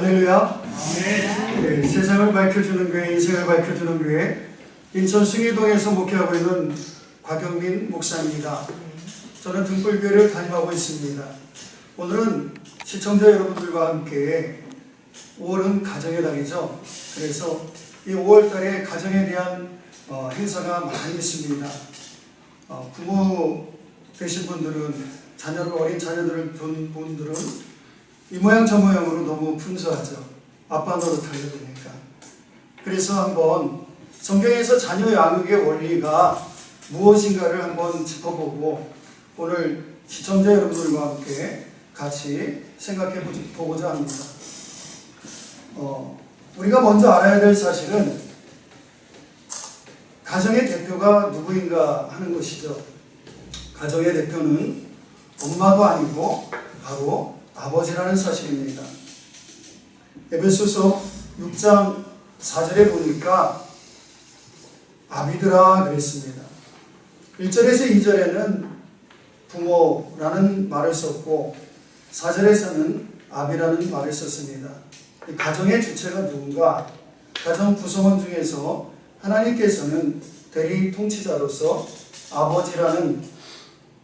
할렐루야. 네, 세상을 밝혀주는 교회, 인생을 밝혀주는 교회, 인천 숭이동에서 목회하고 있는 곽영민 목사입니다. 저는 등불교회를 담임하고 있습니다. 오늘은 시청자 여러분들과 함께 5월은 가정의 달이죠. 그래서 이 5월 달에 가정에 대한 어, 행사가 많이 있습니다. 어, 부모 되신 분들은 자녀를 어린 자녀들을 둔 분들은 이 모양 저 모양으로 너무 분주하죠. 아빠 노릇하려 되니까. 그래서 한번 성경에서 자녀 양육의 원리가 무엇인가를 한번 짚어보고 오늘 시청자 여러분들과 함께 같이 생각해 보고자 합니다. 어, 우리가 먼저 알아야 될 사실은 가정의 대표가 누구인가 하는 것이죠. 가정의 대표는 엄마도 아니고 바로 아버지라는 사실입니다. 에베소서 6장 4절에 보니까 아비드라 그랬습니다. 1절에서 2절에는 부모라는 말을 썼고 4절에서는 아비라는 말을 썼습니다. 이 가정의 주체가 누군가? 가정 구성원 중에서 하나님께서는 대리 통치자로서 아버지라는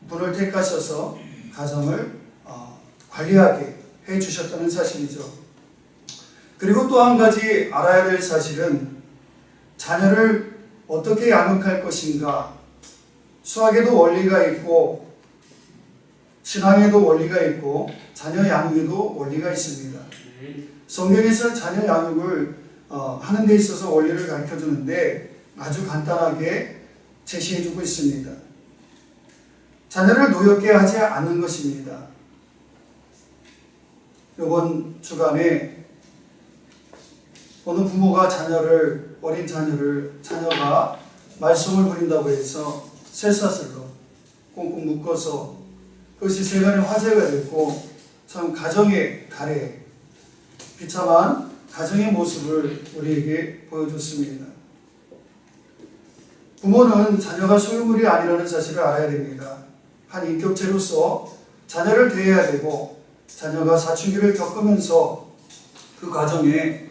분을 택하셔서 가정을 어, 관리하게 해 주셨다는 사실이죠. 그리고 또 한 가지 알아야 될 사실은 자녀를 어떻게 양육할 것인가 수학에도 원리가 있고 신앙에도 원리가 있고 자녀 양육에도 원리가 있습니다. 성경에서 자녀 양육을 어, 하는 데 있어서 원리를 가르쳐 주는데 아주 간단하게 제시해 주고 있습니다. 자녀를 노엽게 하지 않는 것입니다. 이번 주간에 어느 부모가 자녀를 어린 자녀를 자녀가 말썽을 부린다고 해서 쇠사슬로 꽁꽁 묶어서 그것이 세간의 화제가 됐고 참 가정의 달에 비참한 가정의 모습을 우리에게 보여줬습니다. 부모는 자녀가 소유물이 아니라는 사실을 알아야 됩니다. 한 인격체로서 자녀를 대해야 되고 자녀가 사춘기를 겪으면서 그 과정에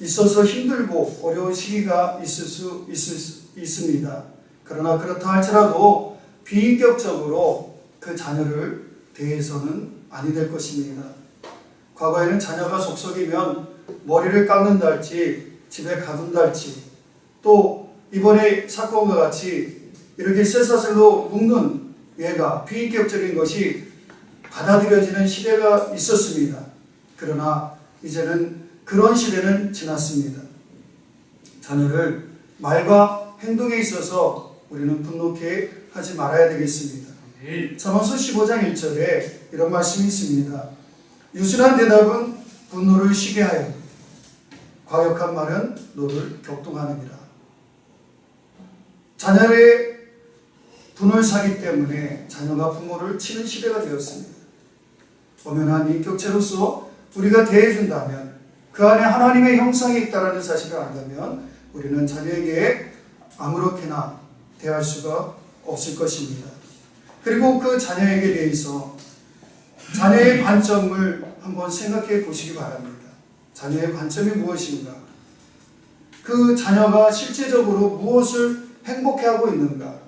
있어서 힘들고 어려운 시기가 있을 수, 있을 수 있습니다. 그러나 그렇다 할지라도 비인격적으로 그 자녀를 대해서는 아니 될 것입니다. 과거에는 자녀가 속썩이면 머리를 깎는다 할지 집에 가둔다 할지 또 이번에 사건과 같이 이렇게 쇠사슬로 묶는 얘가 비인격적인 것이 받아들여지는 시대가 있었습니다. 그러나 이제는 그런 시대는 지났습니다. 자녀를 말과 행동에 있어서 우리는 분노케 하지 말아야 되겠습니다. 잠언서 15장 1절에 이런 말씀이 있습니다. 유순한 대답은 분노를 쉬게 하여 과격한 말은 너를 격동하느니라. 자녀의 분을 사기 때문에 자녀가 부모를 치는 시대가 되었습니다. 엄연한 인격체로서 우리가 대해준다면 그 안에 하나님의 형상이 있다는 사실을 안다면 우리는 자녀에게 아무렇게나 대할 수가 없을 것입니다. 그리고 그 자녀에게 대해서 자녀의 관점을 한번 생각해 보시기 바랍니다. 자녀의 관점이 무엇인가? 그 자녀가 실제적으로 무엇을 행복해하고 있는가?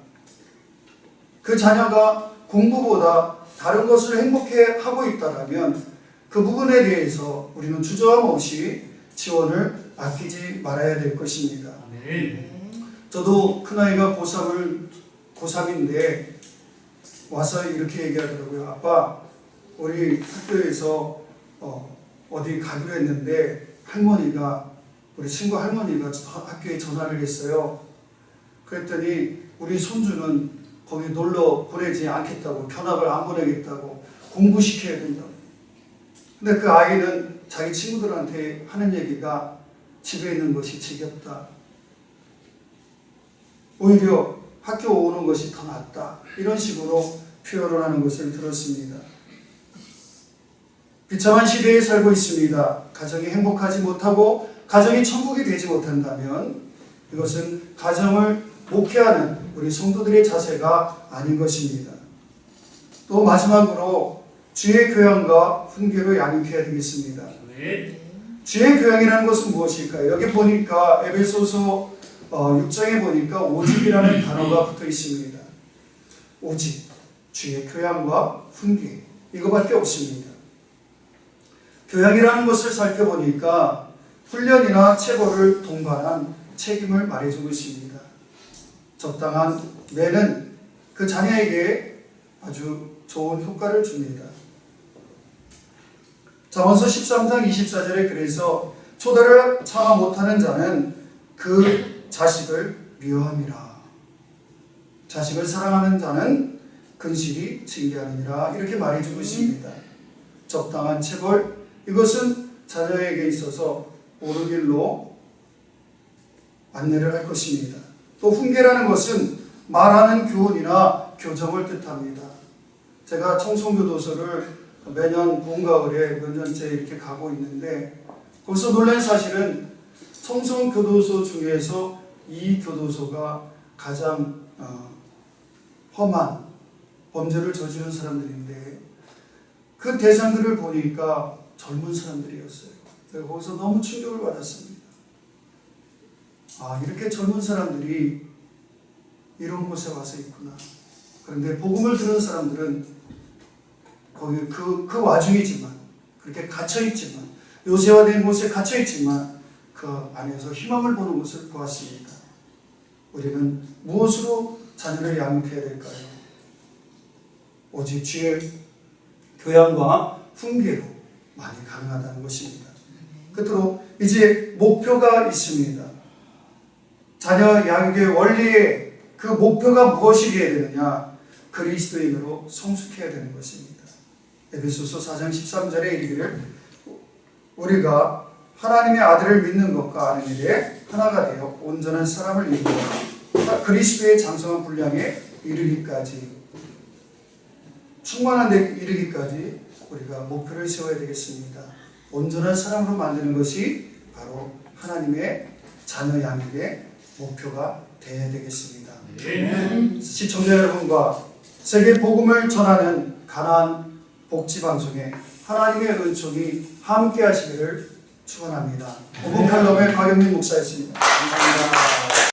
그 자녀가 공부보다 다른 것을 행복해 하고 있다면 그 부분에 대해서 우리는 주저함 없이 지원을 아끼지 말아야 될 것입니다. 저도 큰아이가 고3을, 고3인데 와서 이렇게 얘기하더라고요. 아빠, 우리 학교에서 어, 어디 가기로 했는데 할머니가, 우리 친구 할머니가 학교에 전화를 했어요. 그랬더니 우리 손주는 거기 놀러 보내지 않겠다고, 견학을 안 보내겠다고, 공부시켜야 된다고. 근데 그 아이는 자기 친구들한테 하는 얘기가 집에 있는 것이 지겹다. 오히려 학교 오는 것이 더 낫다. 이런 식으로 표현을 하는 것을 들었습니다. 비참한 시대에 살고 있습니다. 가정이 행복하지 못하고 가정이 천국이 되지 못한다면 이것은 가정을 목회하는 우리 성도들의 자세가 아닌 것입니다. 또 마지막으로 주의 교양과 훈계로 양육해야 되겠습니다. 아멘. 주의 교양이라는 것은 무엇일까요? 여기 보니까 에베소서 어, 6장에 보니까 오직이라는 단어가 붙어 있습니다. 오직 주의 교양과 훈계 이거밖에 없습니다. 교양이라는 것을 살펴보니까 훈련이나 체벌을 동반한 책임을 말해주고 있습니다. 적당한 매는 그 자녀에게 아주 좋은 효과를 줍니다. 자언서 13장 24절에 그래서 초대를 참아 못하는 자는 그 자식을 미워함이라. 자식을 사랑하는 자는 근실이 징계하느니라 이렇게 말해주고 있습니다. 적당한 체벌 이것은 자녀에게 있어서 옳은 길로 안내를 할 것입니다. 또 훈계라는 것은 말하는 교훈이나 교정을 뜻합니다. 제가 청송교도소를 매년 봄 가을에 몇 년째 이렇게 가고 있는데 거기서 놀란 사실은 청송교도소 중에서 이 교도소가 가장 어, 험한 범죄를 저지른 사람들인데 그 대상들을 보니까 젊은 사람들이었어요. 거기서 너무 충격을 받았습니다. 아 이렇게 젊은 사람들이 이런 곳에 와서 있구나. 그런데 복음을 들은 사람들은 거기 그, 그 와중이지만 그렇게 갇혀있지만 요새화된 곳에 갇혀있지만 그 안에서 희망을 보는 것을 보았습니다. 우리는 무엇으로 자녀를 양육해야 될까요? 오직 주의 교양과 훈계로 많이 가능하다는 것입니다. 끝으로 이제 목표가 있습니다. 자녀 양육의 원리의 그 목표가 무엇이어야 되느냐? 그리스도인으로 성숙해야 되는 것입니다. 에베소서 4장 13절에 이르기를 우리가 하나님의 아들을 믿는 것과 아는 일에 하나가 되어 온전한 사람을 이루어 그리스도의 장성한 분량에 이르기까지 충만한 데 이르기까지 우리가 목표를 세워야 되겠습니다. 온전한 사람으로 만드는 것이 바로 하나님의 자녀 양육의 목표가 되어야 되겠습니다. 아멘. 시청자 여러분과 세계 복음을 전하는 가나안 복지 방송에 하나님의 은총이 함께 하시기를 축원합니다. 오분 칼럼의 곽영민 목사였습니다. 감사합니다.